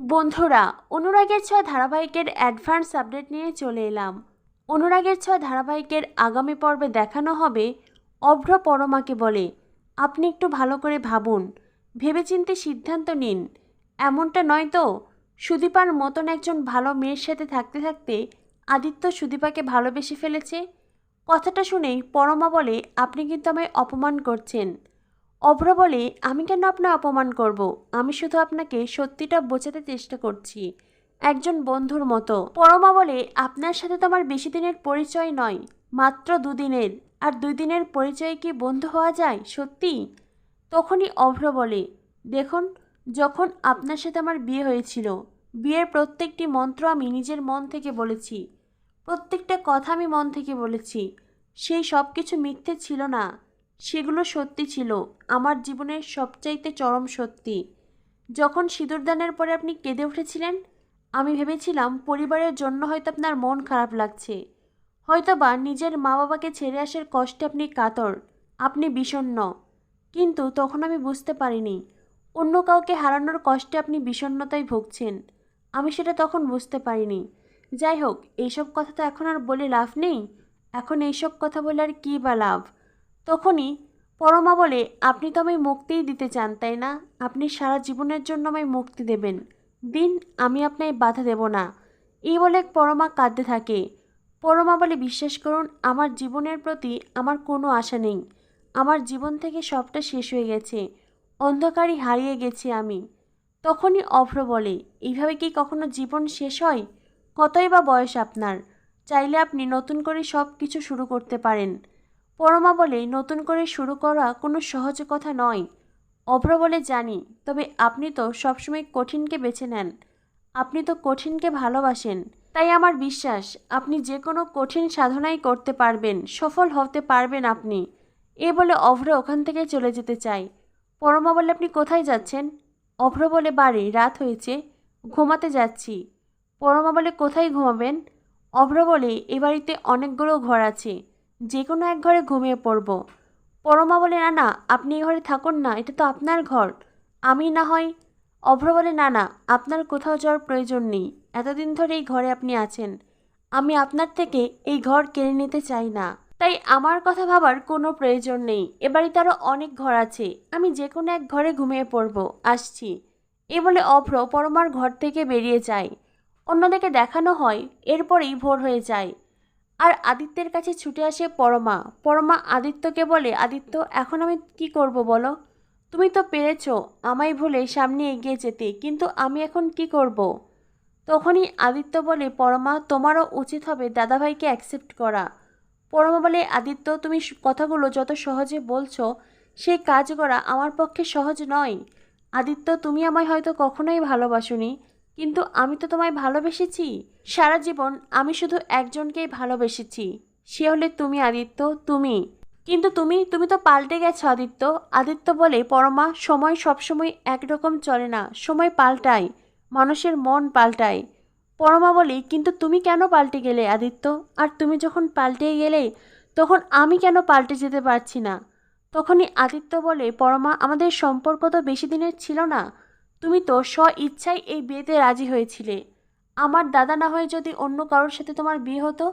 বন্ধুরা, অনুরাগের ছয় ধারাবাহিকের অ্যাডভান্স আপডেট নিয়ে চলে এলাম। অনুরাগের ছয় ধারাবাহিকের আগামী পর্বে দেখানো হবে অভ্র পরমাকে বলে। আপনি একটু ভালো করে ভাবুন, ভেবেচিন্তে সিদ্ধান্ত নিন। এমনটা নয় তো? সুদীপার মতন একজন ভালো মেয়ের সাথে থাকতে থাকতে আদিত্য সুদীপাকে ভালোবেসে ফেলেছে? কথাটা শুনেই পরমা বলে, আপনি কিন্তু আমায় অপমান করছেন। অভ্র বলে, আমি কেন আপনার অপমান করব? আমি শুধু আপনাকে সত্যিটা বোঝাতে চেষ্টা করছি। একজন বন্ধুর মতো। পরমা বলে, আপনার সাথে তো আমার বেশি দিনের পরিচয় নয়, মাত্র দুদিনের। আর দুই দিনের পরিচয়ে কি বন্ধু হওয়া যায়? সত্যি? তখনই অভ্র বলে, দেখুন, যখন আপনার সাথে আমার বিয়ে হয়েছিল, বিয়ের প্রত্যেকটি মন্ত্র আমি নিজের মন থেকে বলেছি। প্রত্যেকটা কথা আমি মন থেকে বলেছি। সেই সব কিছু মিথ্যে ছিল না। সেগুলো সত্যি ছিল, আমার জীবনের সবচাইতে চরম সত্যি। যখন সিঁদুরদানের পরে আপনি কেঁদে উঠেছিলেন, আমি ভেবেছিলাম পরিবারের জন্য হয়তো আপনার মন খারাপ লাগছে। হয়তো বা নিজের মা বাবাকে ছেড়ে আসার কষ্টে আপনি কাতর, আপনি বিষণ্ণ। কিন্তু তখন আমি বুঝতে পারিনি, অন্য কাউকে হারানোর কষ্টে আপনি বিষণ্ণতায় ভুগছেন। আমি সেটা তখন বুঝতে পারিনি। যাই হোক, এইসব কথা তো এখন আর বলে লাভ নেই? এখন এইসব কথা বলে আর কী বা লাভ? তখনই পরমা বলে, আপনি তো আমায় মুক্তিই দিতে চান, তাই না? আপনি সারা জীবনের জন্য আমায় মুক্তি দেবেন। দিন আমি আপনায় বাধা দেব না। এই বলে পরমা কাঁদতে থাকে। পরমা বলে, বিশ্বাস করুন, আমার জীবনের প্রতি আমার কোনো আশা নেই। আমার জীবন থেকে সবটা শেষ হয়ে গেছে। অন্ধকারই হারিয়ে গেছি আমি। তখনই অভ্র বলে, এইভাবে কি কখনো জীবন শেষ হয়? কতই বা বয়স আপনার? চাইলে আপনি নতুন করে সব কিছু শুরু করতে পারেন। পরমা বলে, নতুন করে শুরু করা কোনো সহজ কথা নয়। অভ্র বলে, জানি, তবে আপনি তো সবসময় কঠিনকে বেছে নেন। আপনি তো কঠিনকে ভালোবাসেন। তাই আমার বিশ্বাস, আপনি যে কোনো কঠিন সাধনাই করতে পারবেন, সফল হতে পারবেন আপনি। এ বলে অভ্র ওখান থেকে চলে যেতে চাই পরমা বলে, আপনি কোথায় যাচ্ছেন? অভ্র বলে, বাড়ি, রাত হয়েছে, ঘুমাতে যাচ্ছি। পরমা বলে, কোথায় ঘুমাবেন? অভ্র বলে, এ বাড়িতে অনেকগুলো ঘর আছে। যে কোনো এক ঘরে ঘুমিয়ে পড়ব। পরমা বলে না না আপনি এই ঘরে থাকুন না, এটা তো আপনার ঘর। আমি না হয় অভ্র বলে না না আপনার কোথাও যাওয়ার প্রয়োজন নেই। এতদিন ধরে এই ঘরে আপনি আছেন। আমি আপনার থেকে এই ঘর কেড়ে নিতে চাই না। তাই আমার কথা ভাবার কোনো প্রয়োজন নেই। এ বাড়িতে আরও অনেক ঘর আছে। আমি যে কোনো এক ঘরে ঘুমিয়ে পড়ব। আসছি। এ বলে অভ্র পরমার ঘর থেকে বেরিয়ে যায়। অন্যদিকে দেখানো হয়, এরপরেই ভোর হয়ে যায়। আর আদিত্যের কাছে ছুটে আসে পরমা। পরমা আদিত্যকে বলে, আদিত্য, এখন আমি কি করব বলো? তুমি তো পেরেছ, আমায় ভুলে সামনে এগিয়ে যেতে, কিন্তু আমি এখন কি করব। তখনই আদিত্য বলে, পরমা, তোমারও উচিত হবে দাদাভাইকে অ্যাকসেপ্ট করা। পরমা বলে, আদিত্য, তুমি কথাগুলো যত সহজে বলছো সেই কাজ করা আমার পক্ষে সহজ নয়। আদিত্য, তুমি আমায় হয়তো কখনোই ভালোবাসোনি। কিন্তু আমি তো তোমায় ভালোবেসেছি। সারা জীবন আমি শুধু একজনকেই ভালোবেসেছি। সে হলে তুমি, আদিত্য, তুমি। কিন্তু তুমি তুমি তো পাল্টে গেছো, আদিত্য। আদিত্য বলে, পরমা, সময় সবসময় একরকম চলে না, সময় পাল্টায়, মানুষের মন পাল্টায়। পরমা বলে, কিন্তু তুমি কেন পাল্টে গেলে, আদিত্য? আর তুমি যখন পাল্টে গেলে, তখন আমি কেন পাল্টে যেতে পারছি না? তখনই আদিত্য বলে, পরমা, আমাদের সম্পর্ক তো বেশি দিনের ছিল না। তুমি তো স্ব ইচ্ছায় এই বিয়েতে রাজি হয়েছিলে। আমার দাদা না হয়ে যদি অন্য কারোর সাথে তোমার বিয়ে হতো?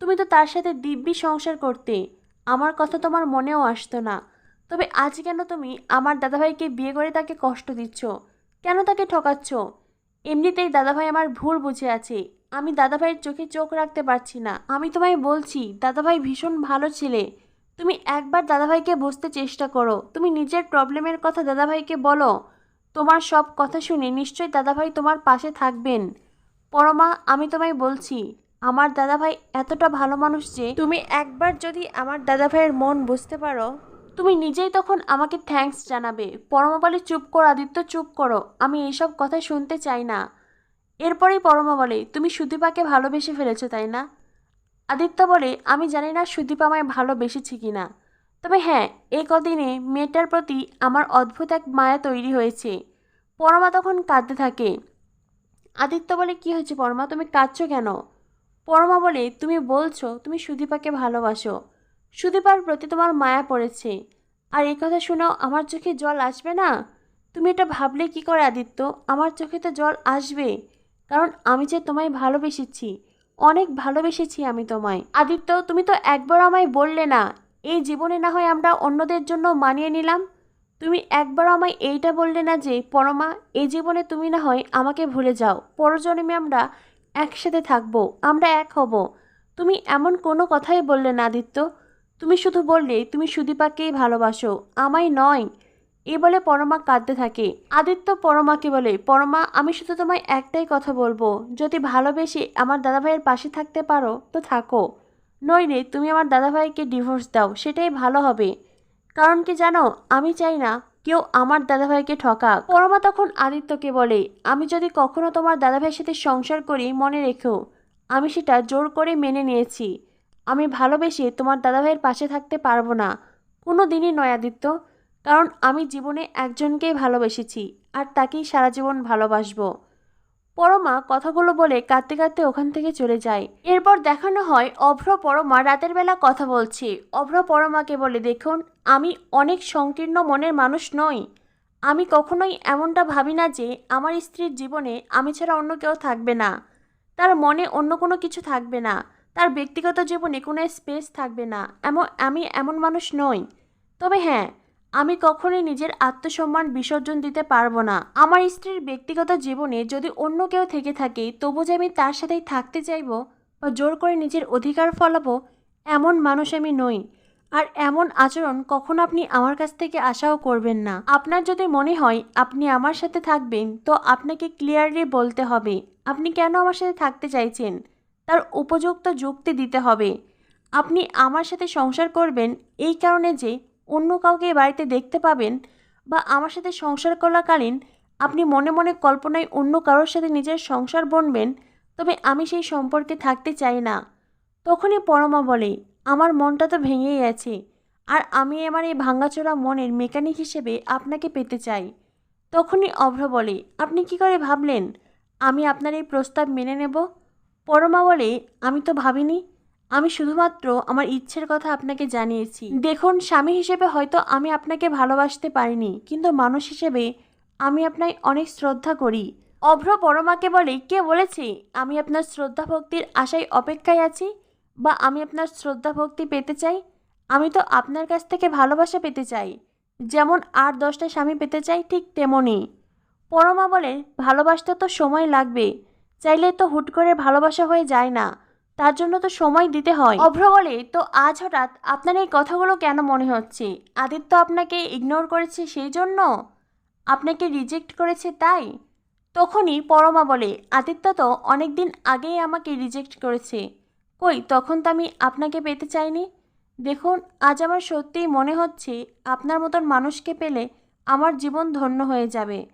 তুমি তো তার সাথে দিব্যি সংসার করতে। আমার কথা তোমার মনেও আসতো না। তবে আজ কেন তুমি আমার দাদাভাইকে বিয়ে করে তাকে কষ্ট দিচ্ছ? কেন তাকে ঠকাচ্ছ? এমনিতেই দাদাভাই আমার ভুল বুঝে আছে। আমি দাদাভাইয়ের চোখে চোখ রাখতে পারছি না। আমি তোমায় বলছি, দাদাভাই ভীষণ ভালো ছেলে। তুমি একবার দাদাভাইকে বুঝতে চেষ্টা করো। তুমি নিজের প্রবলেমের কথা দাদাভাইকে বলো। তোমার সব কথা শুনে নিশ্চয়ই দাদাভাই তোমার পাশে থাকবেন। পরমা, আমি তোমায় বলছি, আমার দাদাভাই এতটা ভালো মানুষ যে তুমি একবার যদি আমার দাদাভাইয়ের মন বুঝতে পারো, তুমি নিজেই তখন আমাকে থ্যাঙ্কস জানাবে। পরমা বলে, চুপ করো আদিত্য, চুপ করো, আমি এইসব কথা শুনতে চাই না। এরপরেই পরমা বলে, তুমি সুদীপাকে ভালোবেসে ফেলেছো, তাই না? আদিত্য বলে, আমি জানি না সুদীপা আমায় ভালোবেসেছি কি না তবে হ্যাঁ এই কদিনে মেয়েটার প্রতি আমার অদ্ভুত এক মায়া তৈরি হয়েছে। পরমা তখন কাঁদতে থাকে। আদিত্য বলে, কি হয়েছে পরমা? তুমি কাঁদছো কেন? পরমা বলে, তুমি বলছো তুমি সুদীপাকে ভালোবাসো। সুদীপার প্রতি তোমার মায়া পড়েছে। আর এই কথা শুনেও আমার চোখে জল আসবে না? তুমি এটা ভাবলে কি করে আদিত্য? আমার চোখে তো জল আসবে। কারণ আমি যে তোমায় ভালোবেসেছি, অনেক ভালোবেসেছি আমি তোমায়। আদিত্য, তুমি তো একবার আমায় বললে না এই জীবনে না হয় আমরা অন্যদের জন্য মানিয়ে নিলাম? তুমি একবার আমায় এইটা বললে না যে, পরমা, এই জীবনে তুমি না হয় আমাকে ভুলে যাও। পরজন্মে আমরা একসাথে থাকব, আমরা এক হব। তুমি এমন কোনো কথাই বললে না, আদিত্য। তুমি শুধু বললে, তুমি সুদীপাকেই ভালোবাসো, আমায় নয়। এ বলে পরমা কাঁদতে থাকে। আদিত্য পরমাকে বলে, পরমা, আমি শুধু তোমায় একটাই কথা বলব। যদি ভালোবেসে আমার দাদাভাইয়ের পাশে থাকতে পারো, তো থাকো। নইলে তুমি আমার দাদাভাইকে ডিভোর্স দাও, সেটাই ভালো হবে। কারণ কি জানো, আমি চাই না কেউ আমার দাদাভাইকে ঠকাক। পরমা তখন আদিত্যকে বলে, আমি যদি কখনো তোমার দাদাভাইয়ের সাথে সংসার করি, মনে রেখো, আমি সেটা জোর করে মেনে নিয়েছি। আমি ভালোবেসে তোমার দাদাভাইয়ের পাশে থাকতে পারব না। কোনো দিনই নয় আদিত্য, কারণ আমি জীবনে একজনকেই ভালোবেসেছি, আর তাকেই সারা জীবন ভালোবাসবো। পরমা কথাগুলো বলে কাঁদতে কাঁদতে ওখান থেকে চলে যায়। এরপর দেখানো হয় অভ্র পরমা রাতের বেলা কথা বলছে। অভ্র পরমাকে বলে, দেখুন, আমি অনেক সংকীর্ণ মনের মানুষ নই। আমি কখনোই এমনটা ভাবি না যে আমার স্ত্রীর জীবনে আমি ছাড়া অন্য কেউ থাকবে না। তার মনে অন্য কোনো কিছু থাকবে না। তার ব্যক্তিগত জীবনে কোনো স্পেস থাকবে না। এমন, আমি এমন মানুষ নই। তবে হ্যাঁ আমি কখনোই নিজের আত্মসম্মান বিসর্জন দিতে পারব না। আমার স্ত্রীর ব্যক্তিগত জীবনে যদি অন্য কেউ থেকে থাকে, তবু যে আমি তার সাথেই থাকতে চাইব বা জোর করে নিজের অধিকার ফলাবো, এমন মানুষ আমি নই। আর এমন আচরণ কখনো আপনি আমার কাছ থেকে আশাও করবেন না। আপনার যদি মনে হয় আপনি আমার সাথে থাকবেন, তো আপনাকে ক্লিয়ারলি বলতে হবে, আপনি কেন আমার সাথে থাকতে চাইছেন? তার উপযুক্ত যুক্তি দিতে হবে। আপনি আমার সাথে সংসার করবেন এই কারণে যে অন্য কাউকে বাড়িতে দেখতে পাবেন বা আমার সাথে সংসার করাকালীন আপনি মনে মনে কল্পনায় অন্য কারোর সাথে নিজের সংসার বনবেন, তবে আমি সেই সম্পর্কে থাকতে চাই না। তখনই পরমা বলে, আমার মনটা তো ভেঙেই আছে, আর আমি আমার এই ভাঙ্গাচোরা মনের মেকানিক হিসেবে আপনাকে পেতে চাই। তখনই অভ্র বলে, আপনি কি করে ভাবলেন? আমি আপনার এই প্রস্তাব মেনে নেব? পরমা বলে, আমি তো ভাবিনি আমি শুধুমাত্র আমার ইচ্ছের কথা আপনাকে জানিয়েছি। দেখুন, স্বামী হিসেবে হয়তো আমি আপনাকে ভালোবাসতে পারিনি, কিন্তু মানুষ হিসেবে আমি আপনায় অনেক শ্রদ্ধা করি। অভ্র পরমাকে বলে, কে বলেছে আমি আপনার শ্রদ্ধা ভক্তির আশায় অপেক্ষায় আছি বা আমি আপনার শ্রদ্ধা ভক্তি পেতে চাই? আমি তো আপনার কাছ থেকে ভালোবাসা পেতে চাই। যেমন আর দশটা স্বামী পেতে চাই, ঠিক তেমনই পরমা বলে, ভালোবাসতে তো সময় লাগবে, চাইলে তো হুট করে ভালোবাসা হয়ে যায় না। তার জন্য তো সময় দিতে হয়। অভ্র বলে, তো আজ হঠাৎ আপনার এই কথাগুলো কেন মনে হচ্ছে? আদিত্য আপনাকে ইগনোর করেছে সেই জন্য আপনাকে রিজেক্ট করেছে তাই? তখনই পরমা বলে, আদিত্য তো অনেক দিন আগেই আমাকে রিজেক্ট করেছে। কই, তখন তো আমি আপনাকে পেতে চাইনি। দেখুন, আজ আমার সত্যিই মনে হচ্ছে আপনার মতন মানুষকে পেলে আমার জীবন ধন্য হয়ে যাবে।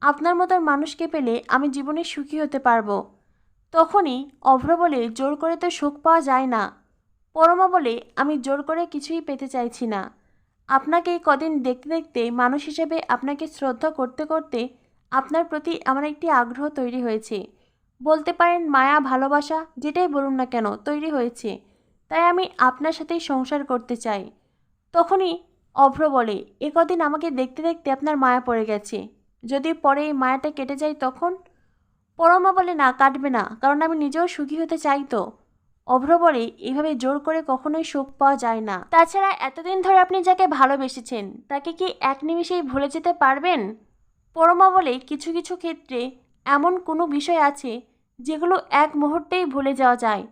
আপনার মতন মানুষকে পেলে আমি জীবনে সুখী হতে পারব। তখনই অভ্র বলে, জোর করে তো সুখ পাওয়া যায় না। পরমা বলে, আমি জোর করে কিছুই পেতে চাইছি না। আপনাকে কদিন দেখতে দেখতে মানুষ হিসেবে আপনাকে শ্রদ্ধা করতে করতে আপনার প্রতি আমার একটি আগ্রহ তৈরি হয়েছে। বলতে পারেন মায়া, ভালোবাসা, যেটাই বলুন না কেন, তৈরি হয়েছে। তাই আমি আপনার সাথেই সংসার করতে চাই। তখনই অভ্র বলে, এ কদিন আমাকে দেখতে দেখতে আপনার মায়া পড়ে গেছে। যদি পরে এই মায়াটা কেটে যায় তখন? পরমা বলে, না কাটবে না, কারণ আমি নিজেও সুখী হতে চাই তো। অভ্র বলে এইভাবে জোর করে কখনোই সুখ পাওয়া যায় না। তাছাড়া এতদিন ধরে আপনি যাকে ভালোবেসেছেন, তাকে কি এক নিমিষেই ভুলে যেতে পারবেন? পরমা বলে, কিছু কিছু ক্ষেত্রে এমন কোনো বিষয় আছে যেগুলো এক মুহূর্তেই ভুলে যাওয়া যায়।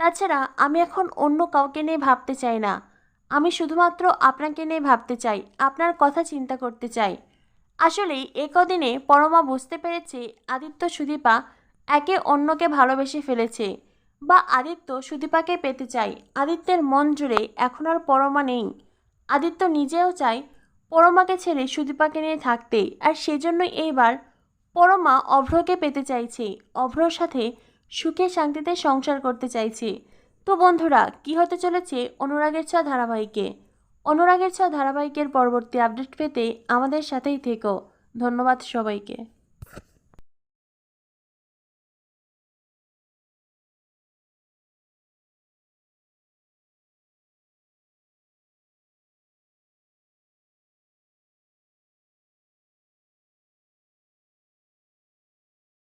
তাছাড়া আমি এখন অন্য কাউকে নিয়ে ভাবতে চাই না। আমি শুধুমাত্র আপনাকে নিয়ে ভাবতে চাই, আপনার কথা চিন্তা করতে চাই। আসলেই, এ কদিনে পরমা বুঝতে পেরেছে আদিত্য সুদীপা একে অন্যকে ভালোবেসে ফেলেছে বা আদিত্য সুদীপাকে পেতে চায়। আদিত্যের মন জুড়ে এখন আর পরমা নেই। আদিত্য নিজেও চায় পরমাকে ছেড়ে সুদীপাকে নিয়ে থাকতে আর সেজন্যই এইবার পরমা অভ্রকে পেতে চাইছে। অভ্রর সাথে সুখে শান্তিতে সংসার করতে চাইছে। তো বন্ধুরা, কি হতে চলেছে অনুরাগের ছোঁয়া ধারাবাহিকে? অনুরাগের ছোঁয়া ধারাবাহিকের পরবর্তী আপডেট পেতে আমাদের সাথেই থেকো। ধন্যবাদ সবাইকে।